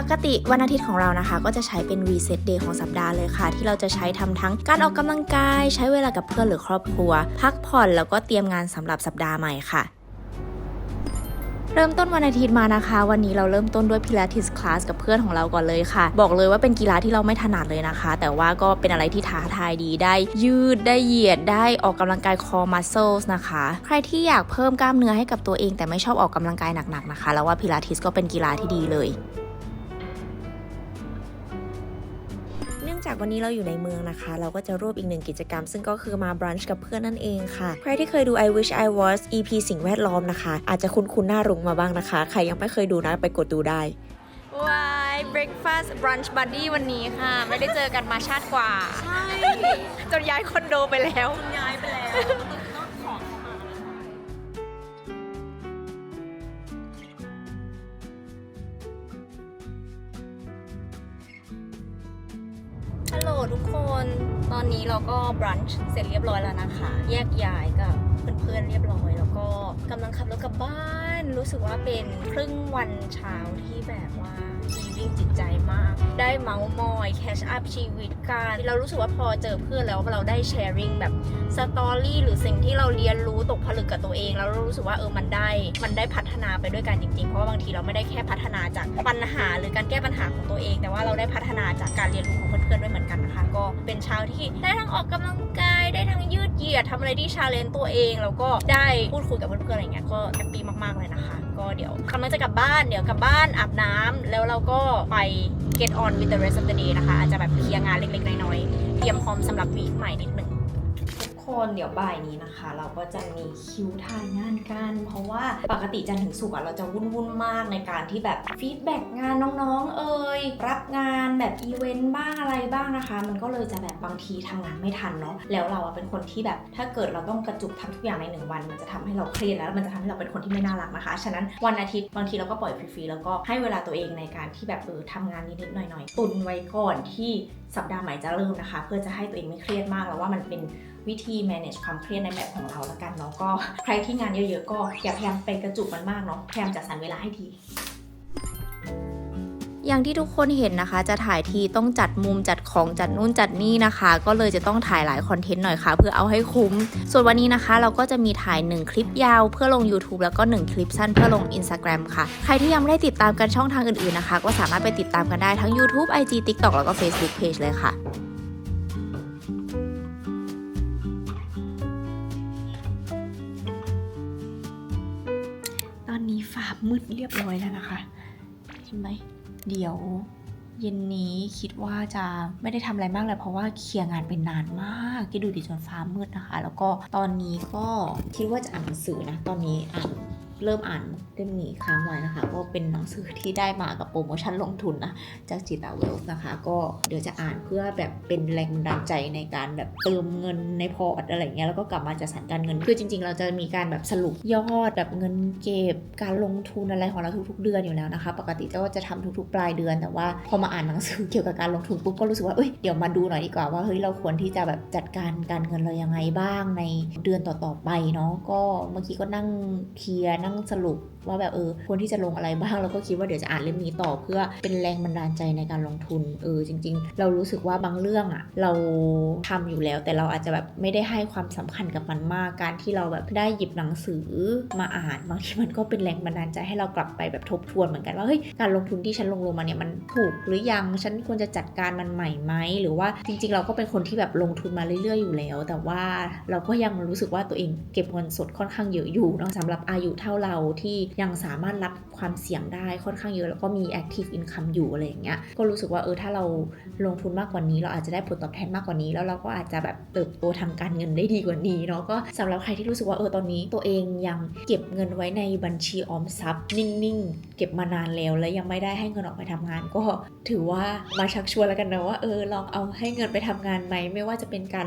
ปกติวันอาทิตย์ของเรานะคะ ก็จะใช้เป็น reset day ของสัปดาห์เลยค่ะ ที่เราจะใช้ทำทั้งการออกกำลังกาย ใช้เวลากับเพื่อนหรือครอบครัว พักผ่อนแล้วก็เตรียมงานสำหรับสัปดาห์ใหม่ค่ะเริ่มต้นวันอาทิตย์มานะคะ วันนี้เราเริ่มต้นด้วยพิลาทิสคลาสกับเพื่อนของเราก่อนเลยค่ะ บอกเลยว่าเป็นกีฬาที่เราไม่ถนัดเลยนะคะ แต่ว่าก็เป็นอะไรที่ท้าทายดีได้ ยืดได้เหยียดได้ออกกำลังกายคอมัสเซลส์นะคะ ใครที่อยากเพิ่มกล้ามเนื้อให้กับตัวเองแต่ไม่ชอบออกกำลังกายหนักๆนะคะ แล้วว่าพิลาทิสก็เป็นกีฬาที่ดีเลย องจากวันนี้เราอยู่ในเมืองนะคะ เราก็จะรวบอีกหนึ่งกิจกรรม ซึ่งก็คือมาบรันช์กับเพื่อนนั่นเองค่ะ ใครที่เคยดู I Wish I Was EP สิ่งแวดล้อมนะคะ อาจจะคุ้นๆหน้ารุ้งมาบ้างนะคะ ใครยังไม่เคยดูนะไปกดดูได้วาย breakfast brunch buddy วันนี้ค่ะ ไม่ได้เจอกันมาชาติกว่า ใช่ จนย้ายคอนโดไปแล้ว ย้ายไปแล้ว ทุกคน ตอนนี้เราก็บรันช์เสร็จเรียบร้อยแล้วนะคะ แยกย้ายกับเพื่อนๆเรียบร้อย แล้วก็กำลังขับรถกลับบ้าน รู้สึกว่าเป็นครึ่งวันเช้าที่แบบว่าดีวิ่งจิตใจมาก ได้เมาส์มอยแคชอัพชีวิตกันเรารู้สึกว่าพอเจอเพื่อนแล้วเราได้แชร์ริงแบบสตอรี่หรือสิ่งที่เราเรียนรู้ตกผลึกกับตัวเอง แล้วเรารู้สึกว่าเออมันได้ มันได้พัฒนาไปด้วยกันจริงๆ เพราะว่าบางทีเราไม่ได้แค่พัฒนาจากปัญหาหรือการแก้ปัญหาของตัวเอง แต่ว่าเราได้พัฒนาจากการเรียนรู้ของเพื่อนๆด้วยเหมือนกันนะคะ ก็เป็นเช้าที่ได้ทั้งออกกำลังกายได้ทั้งยืดเหยียดทำอะไรที่ชาเลนจ์ตัวเองแล้วก็ได้พูดคุยกับเพื่อนๆอะไรเงี้ยก็แฮปปี้มากๆเลยนะคะ ก็เดี๋ยวกำลังจะกลับบ้านเดี๋ยวกลับบ้านอาบน้ำแล้วเราก็ไป get on with the rest of the day นะคะอาจจะแบบเคลียร์งานเล็กๆน้อยๆเตรียมพร้อมสำหรับวีคใหม่นิดนึง คนเดี๋ยวบ่ายนี้นะคะ เราก็จะมีคิวถ่ายงานกัน เพราะว่าปกติจันถึงศุกเราจะวุ่นวุ่นมากในการที่แบบฟีดแบ็กงานน้องๆ เอ่ยรับงานแบบอีเวนต์บ้างอะไรบ้างนะคะ มันก็เลยจะแบบบางทีทำงานไม่ทันเนาะแล้วเราเป็นคนที่แบบถ้าเกิดเราต้องกระจุกทำทุกอย่างในหนึ่งวัน มันจะทำให้เราเครียดแล้วมันจะทำให้เราเป็นคนที่ไม่น่ารักนะคะ ฉะนั้นวันอาทิตย์บางทีเราก็ปล่อยฟรีๆแล้วก็ให้เวลาตัวเองในการที่แบบเออทำงานนิดๆหน่อยๆ ตุนไว้ก่อนที่ สัปดาห์ใหม่จะเริ่มนะคะ เพื่อจะให้ตัวเองไม่เครียดมากแล้วว่ามันเป็นวิธี manage ความเครียดในแบบของเราละกันเนาะก็ใครที่งานเยอะๆก็อย่าพยายามไปกระจุกมันมากเนาะพยายามจัดสรรเวลาให้ดี อย่างที่ทุกคนเห็นนะคะ จะถ่ายทีต้องจัดมุมจัดของจัดนู่นจัดนี่นะคะ ก็เลยจะต้องถ่ายหลายคอนเทนต์หน่อยค่ะ เพื่อเอาให้คุ้ม ส่วนวันนี้นะคะ เราก็จะมีถ่าย 1 คลิปยาวเพื่อลง YouTube แล้วก็ 1 คลิปสั้นเพื่อลง Instagram ค่ะ ใครที่ยังไม่ได้ติดตามกันช่องทางอื่นๆนะคะ ก็สามารถไปติดตามกันได้ทั้ง YouTube IG TikTok แล้วก็ Facebook Page เลยค่ะตอนนี้ฟ้ามืดเรียบร้อยแล้วนะคะ เห็นไหม เดี๋ยวเย็นนี้คิดว่าจะไม่ได้ทำอะไรมากเลยเพราะว่าเคลียร์งานเป็นนานมากคิดดูดิจนฟ้ามืดนะคะ แล้วก็ตอนนี้ก็คิดว่าจะอ่านหนังสือนะ ตอนนี้อ่าน เริ่มอ่านเล่มนี้ค้างไว้นะคะก็เป็นหนังสือที่ได้มากับโปรโมชั่นลงทุนนะจากจิตาเวลส์นะคะ ก็เดี๋ยวจะอ่านเพื่อแบบเป็นแรงบันดาลใจในการแบบเติมเงินในพอร์ตอะไรเงี้ยแล้วก็กลับมาจัดสรรการเงินคือจริง ๆ เราจะมีการแบบสรุปยอดแบบเงินเก็บการลงทุนอะไรของเราทุก ๆ เดือนอยู่แล้วนะคะ ปกติก็จะทำทุก ๆ ปลายเดือนแต่ว่า พอมาอ่านหนังสือเกี่ยวกับการลงทุนปุ๊บก็รู้สึกว่าเอ้ยเดี๋ยวมาดูหน่อยดีกว่าว่าเฮ้ยเราควรที่จะแบบจัดการการเงินเรายังไงบ้างในเดือนต่อๆไปเนาะก็เมื่อกี้ก็นั่งเคลียร์นั่งสรุปว่าแบบเออควรที่จะลงอะไรบ้างแล้วก็คิดว่าเดี๋ยวจะอ่านเล่มนี้ต่อเพื่อเป็นแรงบันดาลใจในการลงทุนเออจริง ๆ เรารู้สึกว่าบางเรื่องอะเราทำอยู่แล้ว แต่เราอาจจะแบบไม่ได้ให้ความสำคัญกับมันมาก การที่เราแบบได้หยิบหนังสือมาอ่านบางทีมันก็เป็นแรงบันดาลใจให้เรากลับไปแบบทบทวนเหมือนกันว่าเฮ้ยการลงทุนที่ฉันลงลงมาเนี่ยมันถูกหรือยังฉันควรจะจัดการมันใหม่ไหมหรือว่าจริง ๆ เราก็เป็นคนที่แบบลงทุนมาเรื่อยๆอยู่แล้ว แต่ว่าเราก็ยังรู้สึกว่าตัวเองเก็บเงินสดค่อนข้างเยอะอยู่เนาะสำหรับอายุเท่าเราที่ยังสามารถรับความเสี่ยงได้ค่อนข้างเยอะ แล้วก็มี active income อยู่อะไรอย่างเงี้ยก็รู้สึกว่าเออถ้าเราลงทุนมากกว่านี้ เราอาจจะได้ผลตอบแทนมากกว่านี้ แล้วเราก็อาจจะแบบเติบโตทางการเงินได้ดีกว่านี้เนาะก็สำหรับใครที่รู้สึกว่าเออตอนนี้ตัวเองยังเก็บเงินไว้ในบัญชีออมทรัพย์นิ่งๆ เก็บมานานแล้วแล้วยังไม่ได้ให้เงินออกไปทำงาน ก็ถือว่ามาชักชวนแล้วกันนะว่าเออลองเอาให้เงินไปทำงานไหมไม่ว่าจะเป็นการ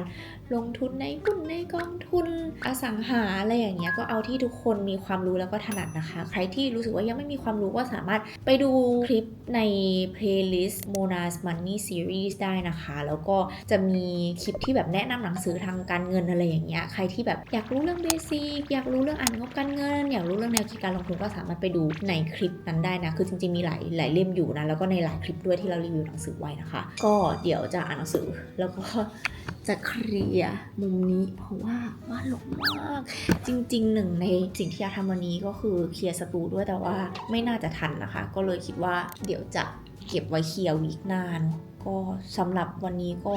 ลงทุนในหุ้นในกองทุนอสังหาอะไรอย่างเงี้ยก็เอาที่ทุกคนมีความรู้แล้วก็ถนัดนะคะ ใครที่รู้สึกว่ายังไม่มีความรู้ก็สามารถไปดูคลิปใน playlist Mona's Money Series ได้นะคะ แล้วก็จะมีคลิปที่แบบแนะนำหนังสือทางการเงินอะไรอย่างเงี้ยใครที่แบบอยากรู้เรื่องเบสิกอยากรู้เรื่องอ่านงบการเงิน อยากรู้เรื่องแนวคิดการลงทุนก็สามารถไปดูในคลิปนั้นได้นะ คือจริงๆมีหลายหลายเล่มอยู่นะ แล้วก็ในหลายคลิปด้วยที่เรารีวิวหนังสือไว้นะคะ ก็เดี๋ยวจะอ่านหนังสือแล้วก็จะเคลียร์มุมนี้เพราะว่าว่าหลงมาก จริงๆหนึ่งในสิ่งที่อยากทำวันนี้ก็คือเคลียร์สตูด้วยแต่ว่าไม่น่าจะทันนะคะ ก็เลยคิดว่าเดี๋ยวจะเก็บไว้เคลียร์วีคหน้าเนาะ ก็สำหรับวันนี้ก็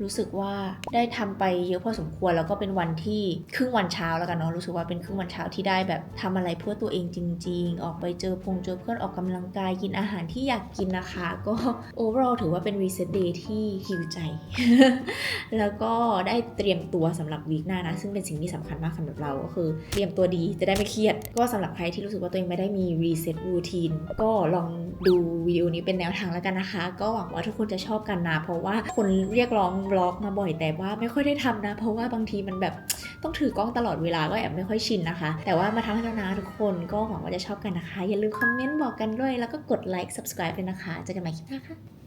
รู้สึกว่าได้ทำไปเยอะพอสมควรแล้วก็เป็นวันที่ครึ่งวันเช้าแล้วกันเนาะรู้สึกว่าเป็นครึ่งวันเช้าที่ได้แบบทำอะไรเพื่อตัวเองจริง ๆ ออกไปเจอพงเจอเพื่อนออกกำลังกายกินอาหารที่อยากกินนะคะ ก็ overall ถือว่าเป็น reset day ที่ฮิวใจ แล้วก็ได้เตรียมตัวสำหรับวีคหน้านะซึ่งเป็นสิ่งที่สำคัญมากสำหรับเราก็คือ เตรียมตัวดีจะได้ไม่เครียด ก็สำหรับใครที่รู้สึกว่าตัวเองไม่ได้มี reset routine ก็ลองดูวิดีโอนี้เป็นแนวทางแล้วกันนะคะ ก็หวังว่าทุกคนจะชอบกันนะเพราะว่าคนเรียกร้องบล็อกมาบ่อยแต่ว่าไม่ค่อยได้ทำนะ เพราะว่าบางทีมันแบบต้องถือกล้องตลอดเวลาก็แอบไม่ค่อยชินนะคะ แต่ว่ามาทำให้แล้วนะทุกคนก็หวังว่าจะชอบกันนะคะ อย่าลืมคอมเมนต์บอกกันด้วย แล้วก็กดไลค์ subscribe ด้วยนะคะเจอกันใหม่คลิปหน้าค่ะ